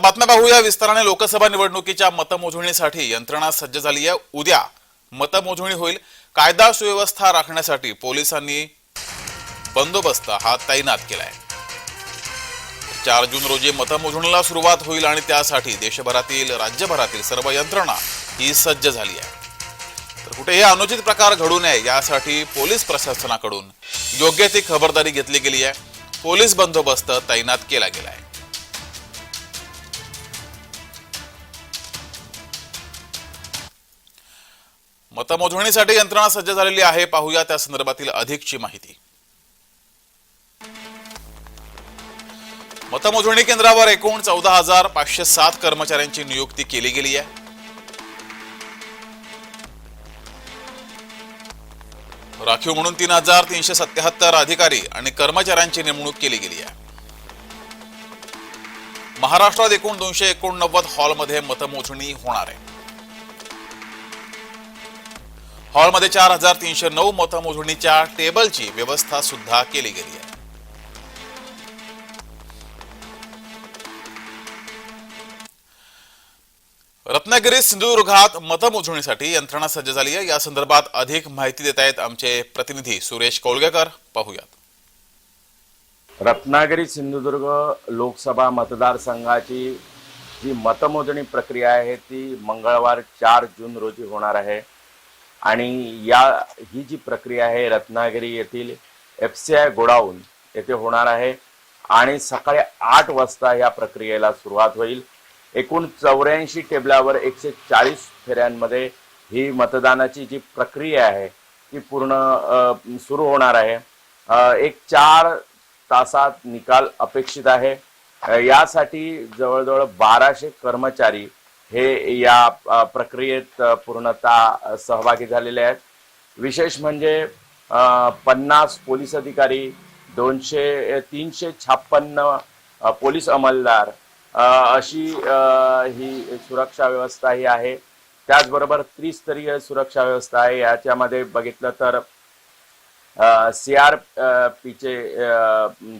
आता बातम्या पाहूया. विस्ताराने लोकसभा निवडणुकीच्या मतमोजणीसाठी यंत्रणा सज्ज झाली आहे. उद्या मतमोजणी होईल. कायदा सुव्यवस्था राखण्यासाठी पोलिसांनी बंदोबस्त हा तैनात केलाय. चार जून रोजी मतमोजणीला सुरुवात होईल आणि त्यासाठी देशभरातील राज्यभरातील सर्व यंत्रणा ही सज्ज झाली आहे. तर कुठेही अनुचित प्रकार घडू नये यासाठी पोलीस प्रशासनाकडून योग्य ती खबरदारी घेतली गेली आहे. पोलीस बंदोबस्त तैनात केला गेला आहे मतमोजणीसाठी यंत्रणा सज्ज झालेली आहे. पाहूया त्या संदर्भातील अधिकची माहिती. मतमोजणी केंद्रावर एकूण चौदा हजार पाचशे सात कर्मचाऱ्यांची नियुक्ती केली गेली आहे. राखीव म्हणून तीन हजार तीनशे सत्याहत्तर अधिकारी आणि कर्मचाऱ्यांची नेमणूक केली गेली आहे. महाराष्ट्रात एकूण दोनशे एकोणनव्वद हॉलमध्ये मतमोजणी होणार आहे. हॉलमध्ये चार हजार तीनशे नऊ मतमोजणीच्या टेबलची व्यवस्था सुद्धा केली गेली आहे. रत्नागिरी सिंधुदुर्गात मतमोजणीसाठी यंत्रणा सज्ज झाली आहे. या संदर्भात अधिक माहिती देत आहेत आमचे प्रतिनिधी सुरेश कोळगेकर. पाहूयात. रत्नागिरी सिंधुदुर्ग लोकसभा मतदारसंघाची जी मतमोजणी प्रक्रिया आहे ती मंगळवार चार जून रोजी होणार आहे. आणि या ही जी प्रक्रिया आहे रत्नागिरी येथील एफ सी आय गोडाऊन येथे होणार आहे. आणि सकाळी आठ वाजता या प्रक्रियेला सुरुवात होईल. एकूण चौऱ्याऐंशी टेबलावर एकशे चाळीस फेऱ्यांमध्ये ही मतदानाची जी प्रक्रिया आहे ती पूर्ण सुरू होणार आहे. एक चार तासात निकाल अपेक्षित आहे. यासाठी जवळजवळ बाराशे कर्मचारी हे या प्रक्रियेत पूर्णतः सहभागी झालेले आहेत. विशेष म्हणजे पन्नास पोलीस अधिकारी दोनशे तीनशे छाप्पन्न पोलीस अंमलदार अशी ही सुरक्षा व्यवस्था ही आहे. त्याचबरोबर त्रिस्तरीय सुरक्षा व्यवस्था आहे. याच्यामध्ये बघितलं तर सी आर पीचे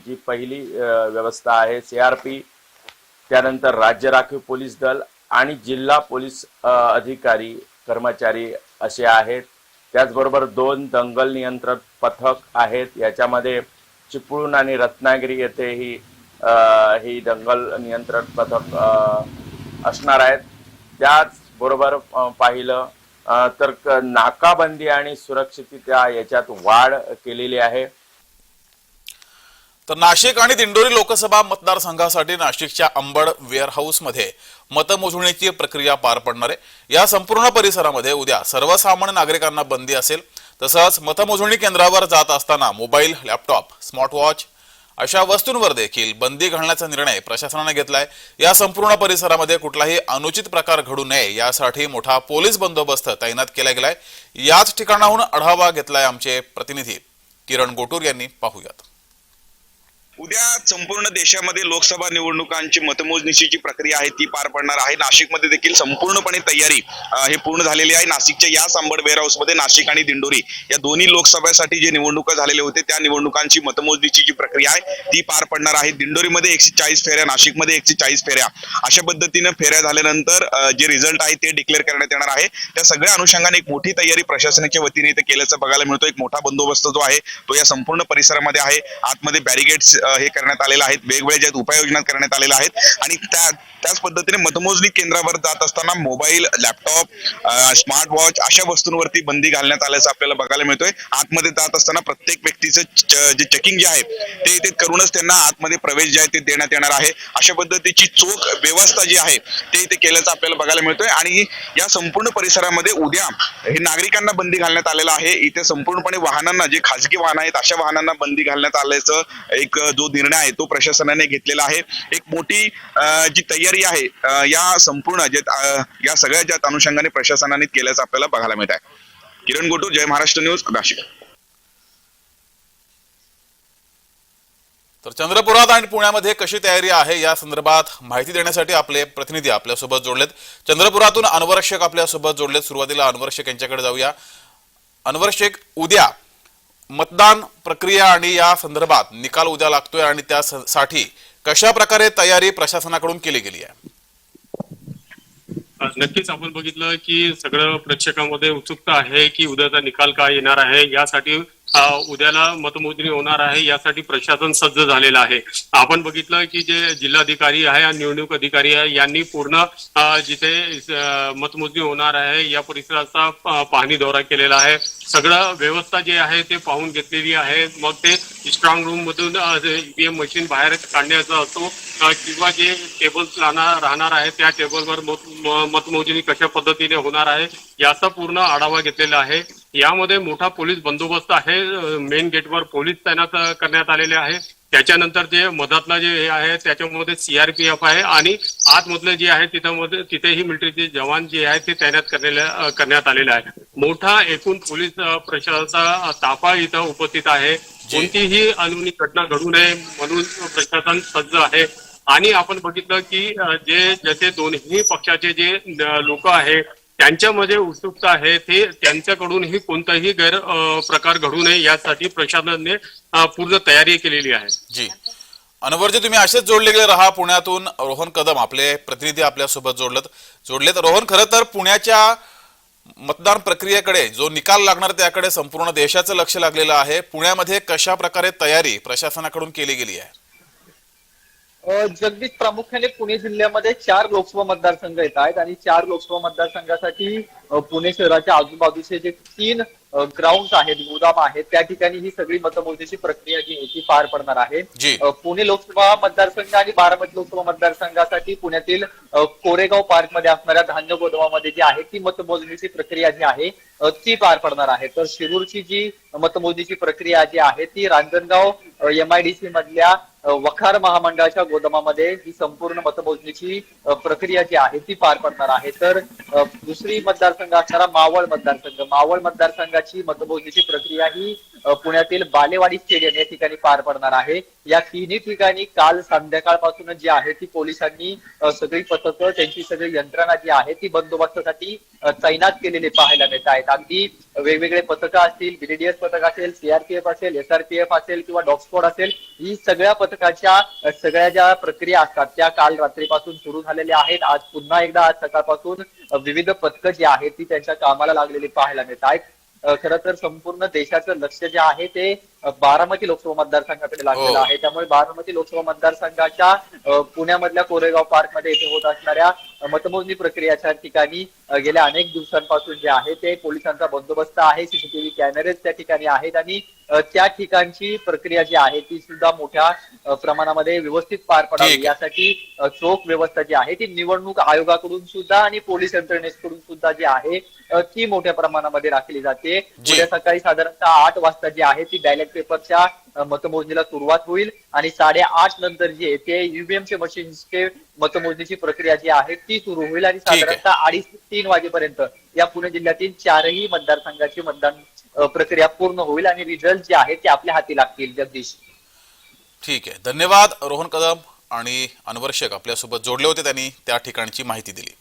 जी पहिली व्यवस्था आहे सी आर पी त्यानंतर राज्य राखीव पोलीस दल आणि जिल्हा पोलीस अधिकारी कर्मचारी असे आहेत. त्याचबरोबर दोन दंगल नियंत्रण पथक आहेत. याच्यामध्ये चिपळूण आणि रत्नागिरी येथे ही ही दंगल नियंत्रण पथक असणार आहेत. त्याचबरोबर पाहिलं तर क- नाकाबंदी आणि सुरक्षितता याच्यात वाढ केलेली आहे. तर नाशिक आणि दिंडोरी लोकसभा मतदारसंघासाठी नाशिकच्या अंबड वेअरहाऊसमध्ये मतमोजणीची प्रक्रिया पार पडणार आहे. या संपूर्ण परिसरामध्ये उद्या सर्वसामान्य नागरिकांना बंदी असेल तसंच मतमोजणी केंद्रावर जात असताना मोबाईल लॅपटॉप स्मार्टवॉच अशा वस्तूंवर देखील बंदी घालण्याचा निर्णय प्रशासनाने घेतलाय. या संपूर्ण परिसरामध्ये कुठलाही अनुचित प्रकार घडू नये यासाठी मोठा पोलीस बंदोबस्त तैनात केला गेलाय. याच ठिकाणाहून आढावा घेतलाय आमचे प्रतिनिधी किरण गोटूर यांनी. पाहूयात. उद्या संपूर्ण देशामध्ये लोकसभा निवडणुकांची मतमोजणीची जी प्रक्रिया आहे ती पार पडणार आहे. नाशिकमध्ये देखील संपूर्णपणे तयारी हे पूर्ण झालेली आहे. नाशिकच्या या सांबडमध्ये नाशिक आणि दिंडोरी या दोन्ही लोकसभेसाठी जे निवडणुका झालेले होते त्या निवडणुकांची मतमोजणीची जी प्रक्रिया आहे ती पार पडणार आहे. दिंडोरीमध्ये एकशे चाळीस फेऱ्या नाशिकमध्ये एकशे चाळीस फेऱ्या. अशा पद्धतीनं फेऱ्या झाल्यानंतर जे रिझल्ट आहे ते डिक्लेअर करण्यात येणार आहे. त्या सगळ्या अनुषंगाने एक मोठी तयारी प्रशासनाच्या वतीने इथे केल्याचं बघायला मिळतो एक मोठा बंदोबस्त जो आहे तो या संपूर्ण परिसरामध्ये आहे. आतमध्ये बॅरिगेड्स हे करण्यात आलेलं आहेत. वेगवेगळ्या ज्या उपाययोजना करण्यात आलेल्या आहेत. आणि त्या त्याच पद्धतीने मतमोजणी केंद्रावर जात असताना मोबाईल लॅपटॉप स्मार्ट वॉच अशा वस्तूंवरती बंदी घालण्यात आल्याचं आपल्याला बघायला मिळतोय. आतमध्ये जात असताना प्रत्येक व्यक्तीचं च- जे चेकिंग जे आहे ते इथे करूनच त्यांना आतमध्ये प्रवेश जे आहे ते देण्यात येणार आहे. अशा पद्धतीची चोख व्यवस्था जी आहे ते इथे केल्याचं आपल्याला बघायला मिळतोय. आणि या संपूर्ण परिसरामध्ये उद्या हे नागरिकांना बंदी घालण्यात आलेलं आहे. इथे संपूर्णपणे वाहनांना जे खाजगी वाहन आहेत अशा वाहनांना बंदी घालण्यात आल्याचं एक जो निर्णय आहे तो प्रशासनाने घेतलेला आहे. एक मोठी जी तयारी आहे या संपूर्ण जे या सगळ्या ज्या अनुषंगाने प्रशासनाने केल्याचं आपल्याला बघायला मिळत आहे. किरण गोटू जय महाराष्ट्र न्यूज नाशिक. तर चंद्रपुरात आणि पुण्यामध्ये कशी तयारी आहे या संदर्भात माहिती देण्यासाठी आपले प्रतिनिधी आपल्यासोबत जोडलेत. चंद्रपुरातून अनवर आपल्यासोबत जोडलेत. सुरुवातीला अनवर यांच्याकडे जाऊया. अनवर उद्या मतदान प्रक्रिया आणि या संदर्भात निकाल उद्या लागतोय आणि त्यासाठी कशा प्रकारे तयारी प्रशासनाकडून केली गेली आहे? नक्कीच आपण बघितलं की सगळं प्रेक्षकांमध्ये उत्सुकता आहे की उद्याचा निकाल काय येणार आहे यासाठी उद्याला मतमोजणी होणार आहे यासाठी प्रशासन सज्ज झालेलं आहे. आपण बघितलं की जे जिल्हाधिकारी आहे आणि निवडणूक अधिकारी आहे यांनी पूर्ण जिथे मतमोजणी होणार आहे या परिसराचा पाहणी दौरा केलेला आहे. सगळं व्यवस्था जे आहे ते पाहून घेतलेली आहे. मग ते स्ट्रॉंग रूम मधून ईव्हीएम मशीन बाहेर काढण्याचा असो किंवा जे टेबल्स राहणार राहणार आहे त्या टेबलवर मतमोजणी कशा पद्धतीने होणार आहे याचा पूर्ण आढावा घेतलेला आहे. यामध्ये मोठा पोलीस बंदोबस्त आहे. मेन गेटवर पोलीस तैनात करण्यात आलेले आहे. त्याच्यानंतर जे मधातला जे हे आहे त्याच्यामध्ये सीआरपीएफ आहे आणि आतमधलं जे आहे तिथं तिथेही मिलिटरीचे जवान जे आहेत ते तैनात करण्याला अ, करण्यात आलेले आहे. मोठा एकूण पोलीस प्रशासनाचा ताफा इथं उपस्थित आहे. कोणतीही अनहोनी घटना घडू नये म्हणून प्रशासन सज्ज आहे. आणि आपण बघितलं की जे जसे दोन्ही पक्षाचे जे लोक आहे त्यांच्यामध्ये उत्सुकता आहे ते त्यांच्याकडूनही कोणताही गैर प्रकार घडू नये यासाठी प्रशासनाने पूर्ण तयारी केलेली आहे. जी. अनवरजी तुम्ही असेच जोडले गेले राहा पुण्यातून रोहन कदम आपले प्रतिनिधी आपल्यासोबत जोडलेत. जोडलेत. रोहन खरं तर पुण्याच्या मतदान प्रक्रियेकडे जो निकाल लागणार त्याकडे संपूर्ण देशाचं लक्ष लागलेलं आहे. पुण्यामध्ये कशा प्रकारे तयारी प्रशासनाकडून केली गेली आहे? जगदीश प्रामुख्याने पुणे जिल्ह्यामध्ये चार लोकसभा मतदारसंघ येत आहेत आणि चार लोकसभा मतदारसंघासाठी पुणे शहराच्या आजूबाजूचे जे तीन ग्राउंड आहेत गोदाम आहेत त्या ठिकाणी ही सगळी मतमोजणीची प्रक्रिया जी आहे ती पार पडणार आहे. पुणे लोकसभा मतदारसंघ आणि बारामती लोकसभा मतदारसंघासाठी पुण्यातील कोरेगाव पार्कमध्ये असणाऱ्या धान्य गोदामामध्ये जी आहे ती मतमोजणीची प्रक्रिया जी आहे ती पार पडणार आहे. तर शिरूरची जी मतमोजणीची प्रक्रिया जी आहे ती रांजणगाव एमआयडीसी मधल्या वखार महामंडळाच्या गोदामामध्ये ही संपूर्ण मतमोजणीची प्रक्रिया जी आहे ती पार पडणार आहे. तर दुसरी मतदारसंघ असणारा मावळ मतदारसंघ. मावळ मतदारसंघाची मतमोजणीची प्रक्रिया ही पुण्यातील बालेवाडी स्टेडियम या ठिकाणी पार पडणार आहे. या तिन्ही ठिकाणी काल संध्याकाळपासून जी आहे ती पोलिसांनी सगळी पथकं त्यांची सगळी यंत्रणा जी आहे ती बंदोबस्तासाठी तैनात केलेले पाहायला मिळत आहेत. अगदी वेगवेगळे पथकं असतील बीडीएस पथक असेल सीआरपीएफ असेल एसआरपीएफ असेल किंवा डॉग असेल ही सगळ्या पथकाच्या सगळ्या ज्या प्रक्रिया असतात त्या काल रात्रीपासून सुरू झालेल्या आहेत. आज पुन्हा एकदा आज सकाळपासून विविध पथकं जी आहेत ती त्यांच्या कामाला लागलेली पाहायला मिळत आहेत. खरं तर संपूर्ण देशाचं लक्ष जे आहे ते बारामती लोकसभा मतदारसंघाकडे लागलेलं हो. आहे त्यामुळे बारामती लोकसभा मतदारसंघाच्या पुण्यामधल्या कोरेगाव पार्कमध्ये येथे होत असणाऱ्या मतमोजणी प्रक्रियाच्या ठिकाणी गेल्या अनेक दिवसांपासून जे आहे ते पोलिसांचा बंदोबस्त आहे सीसीटीव्ही कॅमेरेज त्या ठिकाणी आहेत आणि त्या ठिकाणची प्रक्रिया जी आहे ती सुद्धा मोठ्या प्रमाणामध्ये व्यवस्थित पार पडावी. यासाठी चोख व्यवस्था जी आहे ती निवडणूक आयोगाकडून सुद्धा आणि पोलीस यंत्रणेकडून सुद्धा जी आहे ती मोठ्या प्रमाणामध्ये राखली जाते. उद्या सकाळी साधारणतः आठ वाजता जी आहे ती बॅलेट पेपरच्या अ, मतमोजणीला सुरुवात होईल आणि साडेआठ नंतर जी ते ईव्हीएम चे मशीन्सचे मतमोजणीची प्रक्रिया जी आहे ती सुरू होईल आणि. साधारणतः अडीच तीन वाजेपर्यंत या पुणे जिल्ह्यातील चारही मतदारसंघाची मतदान प्रक्रिया पूर्ण होईल आणि रिझल्ट जे आहे ते आपल्या हाती लागतील. जगदीश. ठीक आहे. धन्यवाद. रोहन कदम आणि अनवर शेख आपल्यासोबत जोडले होते त्यांनी त्या ठिकाणची माहिती दिली.